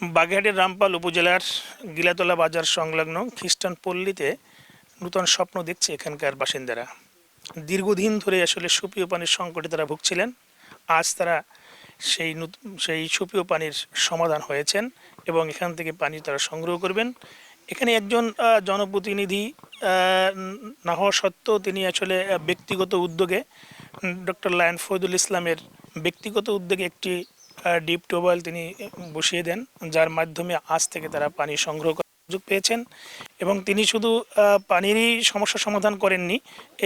বাগেরহাটের রামপাল উপজেলার গিলাতলা বাজার সংলগ্ন খ্রিস্টান পল্লীতে নূতন স্বপ্ন দেখছে এখানকার বাসিন্দারা। দীর্ঘদিন ধরে আসলে সুপীয় পানির সংকটে তারা ভুগছিলেন। আজ তারা সেই সেই সুপীয় পানির সমাধান হয়েছেন এবং এখান থেকে পানি তারা সংগ্রহ করবেন। এখানে একজন জনপ্রতিনিধি না হওয়া সত্ত্বেও তিনি আসলে ব্যক্তিগত উদ্যোগে ডক্টর লায়ন ফৈদুল ইসলামের ব্যক্তিগত উদ্যোগে একটি ডিপ টিউবওয়েল তিনি বসিয়ে দেন, যার মাধ্যমে আজ থেকে তারা পানি সংগ্রহ সুযোগ পেয়েছেন। এবং তিনি শুধু পানিরই সমস্যা সমাধান করেননি,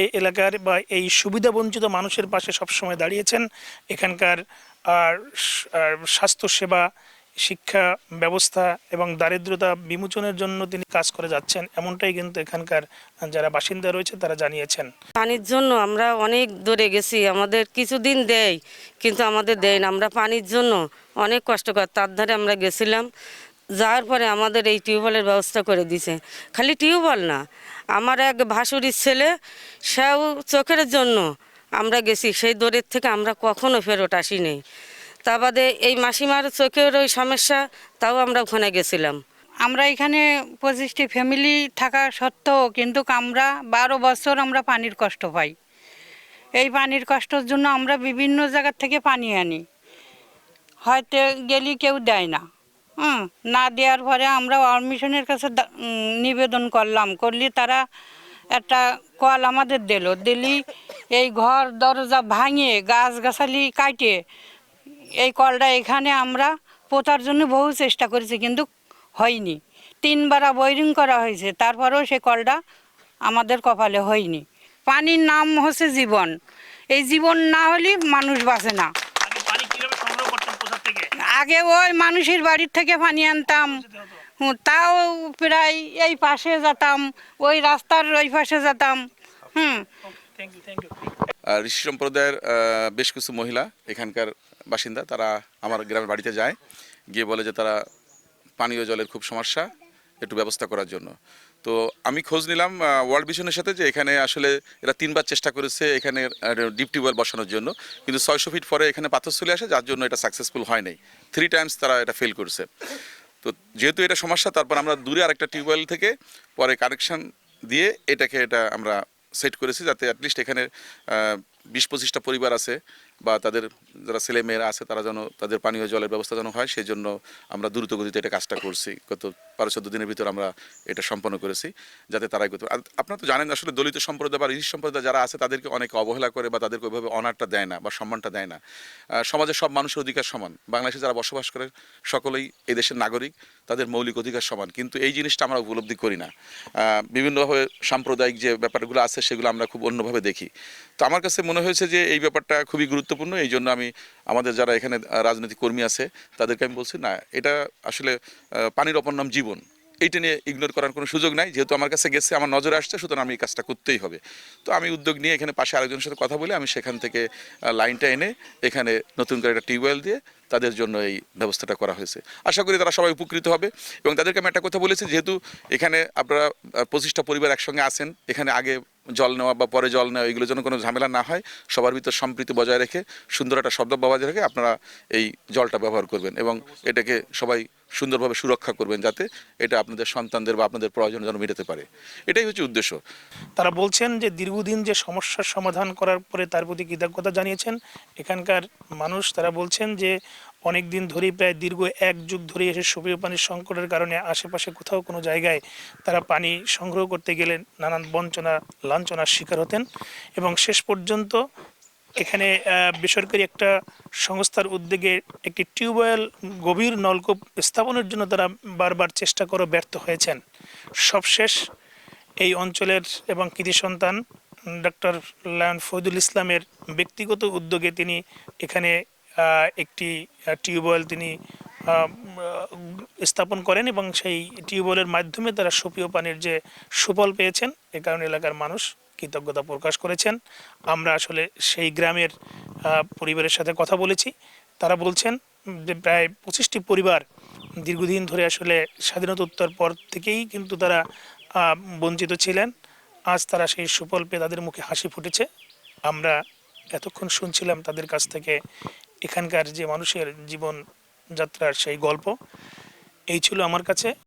এই এলাকার বা এই সুবিধা বঞ্চিত মানুষের পাশে সবসময় দাঁড়িয়েছেন। এখানকার স্বাস্থ্যসেবা শিক্ষা ব্যবস্থা এবং দারিদ্রতা বিমোচনের জন্য তিনি কাজ করে যাচ্ছেন, এমনটাই কিন্তু এখানকার যারা বাসিন্দা রয়েছে তারা জানিয়েছেন। পানির জন্য আমরা অনেক দূরে গেছি, আমাদের কিছুদিন দেয়, কিন্তু আমাদের দেয় না। আমরা পানির জন্য অনেক কষ্ট কর, তার ধারে আমরা গেছিলাম, যাওয়ার পরে আমাদের এই টিউবওয়েলের ব্যবস্থা করে দিছে। খালি টিউবওয়েল না, আমার এক ভাসুরির ছেলে, সেও চোখের জন্য আমরা গেছি, সেই দূরের থেকে আমরা কখনো ফেরত আসি নেই তা বাদে এই মাসিমার চোখের ওই সমস্যা, তাও আমরা ওখানে গেছিলাম। আমরা এখানে পঁচিশটি ফ্যামিলি থাকা সত্ত্বেও কিন্তু আমরা বারো বছর আমরা পানির কষ্ট পাই। এই পানির কষ্টের জন্য আমরা বিভিন্ন জায়গার থেকে পানি আনি। হয়তো গেলি কেউ দেয় না। হুম, না দেওয়ার পরে আমরা অরমিশনের কাছে নিবেদন করলাম। করলে তারা একটা কল আমাদের দিল। দিলি এই ঘর দরজা ভাঙিয়ে গাছ গাছালি কাটে। এই কলটা এখানে আমরা পোতার জন্য বহু চেষ্টা করেছি কিন্তু হয়নি। তিনবার বৈরিং করা হয়েছে তারপরেও সে কলটা আমাদের কপালে হয়নি। পানির নাম হচ্ছে জীবন। এই জীবন না হলে মানুষ বাঁচে না। আগে ওই মানুষের বাড়ির থেকে পানি আনতাম। হুঁ, তাও প্রায় এই পাশে যেতাম ওই রাস্তার ওই পাশে যেতাম। হুম। ঋষি সম্প্রদায়ের বেশ কিছু মহিলা এখানকার বাসিন্দা, তারা আমার গ্রামের বাড়িতে যায়। গিয়ে বলে যে তারা পানীয় জলের খুব সমস্যা, একটু ব্যবস্থা করার জন্য। তো আমি খোঁজ নিলাম ওয়ার্ল্ড ভিশনের সাথে যে এখানে আসলে এরা তিনবার চেষ্টা করেছে এখানে ডিপ টিউবওয়েল বসানোর জন্য। কিন্তু ছয়শো ফিট পরে এখানে পাথর চলে আসে, যার জন্য এটা সাকসেসফুল হয় নাই। থ্রি টাইমস তারা এটা ফেল করেছে। তো যেহেতু এটা সমস্যা, তারপর আমরা দূরে আরেকটা টিউবওয়েল থেকে পরে কানেকশন দিয়ে এটাকে এটা আমরা সেট করেছি, যাতে অ্যাটলিস্ট এখানে বিশ পঁচিশটা পরিবার আছে। বা তাদের যারা ছেলে মেয়েরা আছে, তারা যেন তাদের পানীয় জলের ব্যবস্থা যেন হয় সেই জন্য আমরা দ্রুত গতিতে এটা কাজটা করছি। গত বারো চোদ্দ দিনের ভিতর আমরা এটা সম্পন্ন করেছি, যাতে তারাই করতে আপনারা তো জানেন আসলে দলিত সম্প্রদায় বা ঋষি সম্প্রদায় যারা আছে, তাদেরকে অনেকে অবহেলা করে বা তাদেরকে ওইভাবে অনারটা দেয় না বা সম্মানটা দেয় না। সমাজের সব মানুষের অধিকার সমান। বাংলাদেশে যারা বসবাস করে, সকলেই এই দেশের নাগরিক, তাদের মৌলিক অধিকার সমান। কিন্তু এই জিনিসটা আমরা উপলব্ধি করি না। বিভিন্নভাবে সাম্প্রদায়িক যে ব্যাপারগুলো আছে, সেগুলো আমরা খুব অন্যভাবে দেখি। তো আমার কাছে মনে হয়েছে যে এই ব্যাপারটা খুবই গুরুত্বপূর্ণ, এই জন্য আমি আমাদের যারা এখানে রাজনৈতিক কর্মী আছে, তাদেরকে আমি বলছি, না, এটা আসলে পানির অপর নাম জীবন। এইটা নিয়ে ইগনোর করার কোনো সুযোগ নাই, যেহেতু আমার কাছে গেছে, আমার নজরে আসছে, সুতরাং আমি এই কাজটা করতেই হবে। তো আমি উদ্যোগ নিয়ে এখানে পাশে আরেকজনের সাথে কথা বলে আমি সেখান থেকে লাইনটা এনে এখানে নতুন করে একটা টিউবওয়েল দিয়ে তাদের জন্য এই ব্যবস্থাটা করা হয়েছে। আশা করি তারা সবাই উপকৃত হবে এবং তাদেরকে আমি একটা কথা বলেছি, যেহেতু এখানে আপনারা পঁচিশটা পরিবার একসঙ্গে আছেন, এখানে আগে জল নেওয়া বা পরে জল নেওয়া এগুলো যেন কোনো ঝামেলা না হয়। সবার ভিতর সম্প্রীতি বজায় রেখে সুন্দর একটা শব্দ বজায় রেখে আপনারা এই জলটা ব্যবহার করবেন এবং এটাকে সবাই সুন্দরভাবে সুরক্ষা করবেন যাতে এটা আপনাদের সন্তানদের বা আপনাদের প্রয়োজন যেন মেটাতে পারে। এটাই হচ্ছে উদ্দেশ্য। তারা বলছেন যে দীর্ঘদিন যে সমস্যার সমাধান করার পরে তার প্রতি কৃতজ্ঞতা জানিয়েছেন। এখানকার মানুষ তারা বলছেন যে অনেক দিন ধরেই প্রায় দীর্ঘ এক যুগ ধরে এসে সুপেয় পানির সংকটের কারণে আশেপাশে কোথাও কোনো জায়গায় তারা পানি সংগ্রহ করতে গেলে নানান বঞ্চনা, লাঞ্ছনার শিকার হতেন। এবং শেষ পর্যন্ত এখানে বেসরকারি একটা সংস্থার উদ্যোগে একটি টিউবওয়েল গভীর নলকূপ স্থাপনের জন্য তারা বারবার চেষ্টা করে ব্যর্থ হয়েছেন। সবশেষ এই অঞ্চলের এবং কৃতি সন্তান ডক্টর লায়ন ফৈদুল ইসলামের ব্যক্তিগত উদ্যোগে তিনি এখানে একটি টিউবওয়েল তিনি স্থাপন করেন এবং সেই টিউবওয়েলের মাধ্যমে তারা সুপীয় পানির যে সুফল পেয়েছেন, এ কারণে এলাকার মানুষ কৃতজ্ঞতা প্রকাশ করেছেন। আমরা আসলে সেই গ্রামের পরিবারের সাথে কথা বলেছি। তারা বলছেন যে প্রায় পঁচিশটি পরিবার দীর্ঘদিন ধরে আসলে স্বাধীনতোত্তর পর থেকেই কিন্তু তারা বঞ্চিত ছিলেন। আজ তারা সেই সুফল পেয়ে তাদের মুখে হাসি ফুটেছে। আমরা এতক্ষণ শুনছিলাম তাদের কাছ থেকে এখানকার যে মানুষের জীবন যাত্রার সেই গল্প। এই ছিল আমার কাছে।